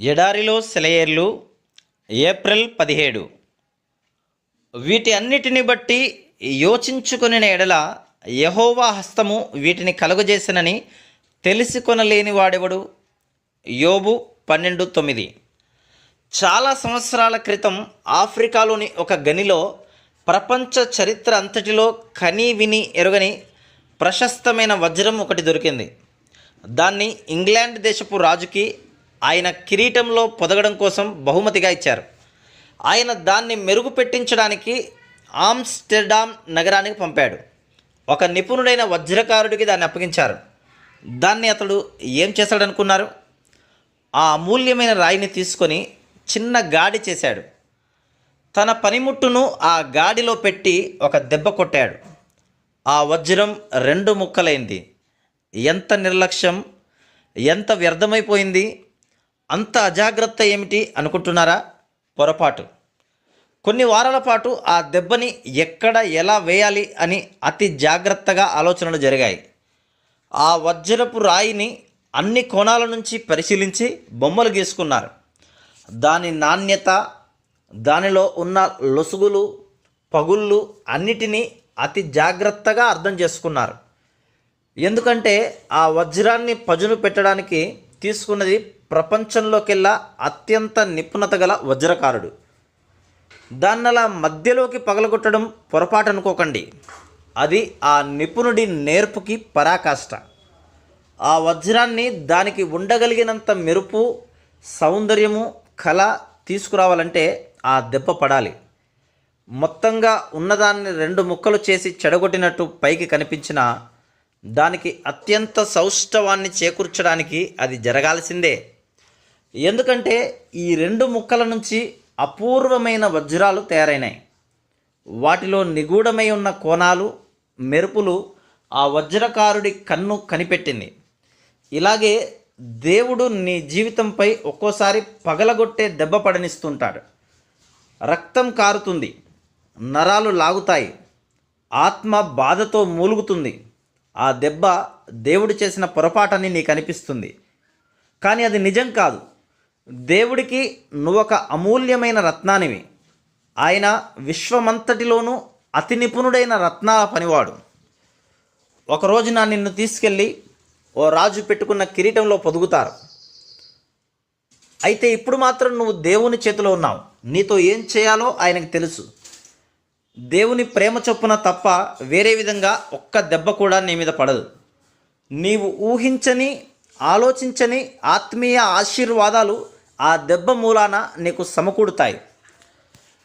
ఎడారిలో సెలయేర్లు ఏప్రిల్ పదిహేడు. వీటి అన్నిటిని బట్టి యోచించుకుని ఎడల యహోవా హస్తము వీటిని కలుగజేసినని తెలిసికొనలేని వాడెవడు? యోబు పన్నెండు తొమ్మిది. చాలా సంవత్సరాల క్రితం ఆఫ్రికాలోని ఒక గనిలో ప్రపంచ చరిత్ర అంతటిలో కని విని ఎరుగని ప్రశస్తమైన వజ్రం ఒకటి దొరికింది. దాన్ని ఇంగ్లాండ్ దేశపు రాజుకి ఆయన కిరీటంలో పొదగడం కోసం బహుమతిగా ఇచ్చారు. ఆయన దాన్ని మెరుగు పెట్టించడానికి ఆమ్స్టర్డామ్ నగరానికి పంపాడు. ఒక నిపుణుడైన వజ్రకారుడికి దాన్ని అప్పగించారు. దాన్ని అతడు ఏం చేశాడనుకున్నారు? ఆ అమూల్యమైన రాయిని తీసుకొని చిన్న గాడి చేశాడు. తన పనిముట్టును ఆ గాడిలో పెట్టి ఒక దెబ్బ కొట్టాడు. ఆ వజ్రం రెండు ముక్కలైంది. ఎంత నిర్లక్ష్యం ఎంత వ్యర్థమైపోయింది అంత అజాగ్రత్త ఏమిటి అనుకుంటున్నారా? పొరపాటు. కొన్ని వారాల పాటు ఆ దెబ్బని ఎక్కడ ఎలా వేయాలి అని అతి జాగ్రత్తగా ఆలోచనలు జరిగాయి. ఆ వజ్రపు రాయిని అన్ని కోణాల నుంచి పరిశీలించి బొమ్మలు గీసుకున్నారు. దాని నాణ్యత దానిలో ఉన్న లొసుగులు పగుళ్ళు అన్నిటినీ అతి జాగ్రత్తగా అర్థం చేసుకున్నారు. ఎందుకంటే ఆ వజ్రాన్ని పజును పెట్టడానికి తీసుకున్నది ప్రపంచంలోకెల్లా అత్యంత నిపుణత గల వజ్రకారుడు. దాన్నలా మధ్యలోకి పగలగొట్టడం పొరపాటు అనుకోకండి అది ఆ నిపుణుడి నేర్పుకి పరాకాష్ట. ఆ వజ్రాన్ని దానికి ఉండగలిగినంత మెరుపు సౌందర్యము కళ తీసుకురావాలంటే ఆ దెబ్బ పడాలి. మొత్తంగా ఉన్నదాన్ని రెండు ముక్కలు చేసి చెడగొట్టినట్టు పైకి కనిపించిన దానికి అత్యంత సౌష్ఠవాన్ని చేకూర్చడానికి అది జరగాల్సిందే. ఎందుకంటే ఈ రెండు ముక్కల నుంచి అపూర్వమైన వజ్రాలు తయారైనాయి. వాటిలో నిగూఢమై ఉన్న కోణాలు మెరుపులు ఆ వజ్రకారుడి కన్ను కనిపెట్టింది. ఇలాగే దేవుడు నీ జీవితంపై ఒక్కోసారి పగలగొట్టే దెబ్బ పడనిస్తుంటాడు. రక్తం కారుతుంది నరాలు లాగుతాయి ఆత్మ బాధతో మూలుగుతుంది. ఆ దెబ్బ దేవుడు చేసిన పొరపాటని నీకు అనిపిస్తుంది కానీ అది నిజం కాదు. దేవుడికి నువ్వొక అమూల్యమైన రత్నానివి. ఆయన విశ్వమంతటిలోనూ అతి నిపుణుడైన రత్నాల పనివాడు. ఒకరోజు నా నిన్ను తీసుకెళ్ళి ఓ రాజు పెట్టుకున్న కిరీటంలో పొదుగుతారు. అయితే ఇప్పుడు మాత్రం నువ్వు దేవుని చేతిలో ఉన్నావు. నీతో ఏం చేయాలో ఆయనకు తెలుసు. దేవుని ప్రేమ చొప్పున తప్ప వేరే విధంగా ఒక్క దెబ్బ కూడా నీ మీద పడదు. నీవు ఊహించని ఆలోచించని ఆత్మీయ ఆశీర్వాదాలు ఆ దెబ్బ మూలాన నీకు సమకూడుతాయి.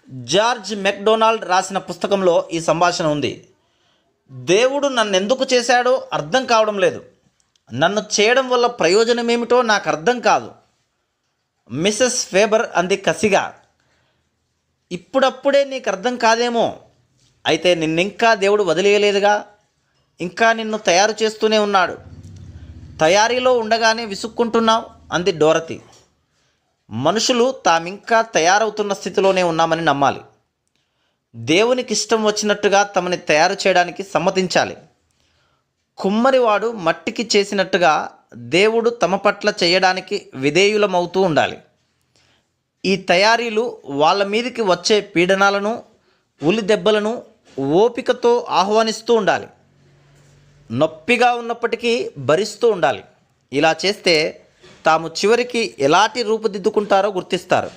జార్జ్ మెక్డొనాల్డ్ రాసిన పుస్తకంలో ఈ సంభాషణ ఉంది. దేవుడు నన్ను ఎందుకు చేశాడో అర్థం కావడం లేదు. నన్ను చేయడం వల్ల ప్రయోజనం ఏమిటో నాకు అర్థం కాదు. మిస్సెస్ ఫేబర్ అంది కసిగా. ఇప్పుడప్పుడే నీకు అర్థం కాదేమో. అయితే నిన్నింకా దేవుడు వదిలేయలేదుగా. ఇంకా నిన్ను తయారు చేస్తూనే ఉన్నాడు. తయారీలో ఉండగానే విసుక్కుంటున్నావు అంది డోరతి. మనుషులు తామింకా తయారవుతున్న స్థితిలోనే ఉన్నామని నమ్మాలి. దేవునికి ఇష్టం వచ్చినట్టుగా తమని తయారు చేయడానికి సమ్మతించాలి. కుమ్మరివాడు మట్టికి చేసినట్టుగా దేవుడు తమ పట్ల చేయడానికి విధేయులమవుతూ ఉండాలి. ఈ తయారీలు వాళ్ళ మీదకి వచ్చే పీడనాలను ఉలి దెబ్బలను ఓపికతో ఆహ్వానిస్తూ ఉండాలి. నొప్పిగా ఉన్నప్పటికీ భరిస్తూ ఉండాలి. ఇలా చేస్తే తాము చివరికి ఎలాంటి రూపుదిద్దుకుంటారో గుర్తిస్తారు.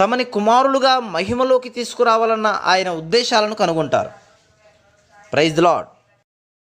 తమని కుమారులుగా మహిమలోకి తీసుకురావాలన్న ఆయన ఉద్దేశాలను కనుగొంటారు. Praise lord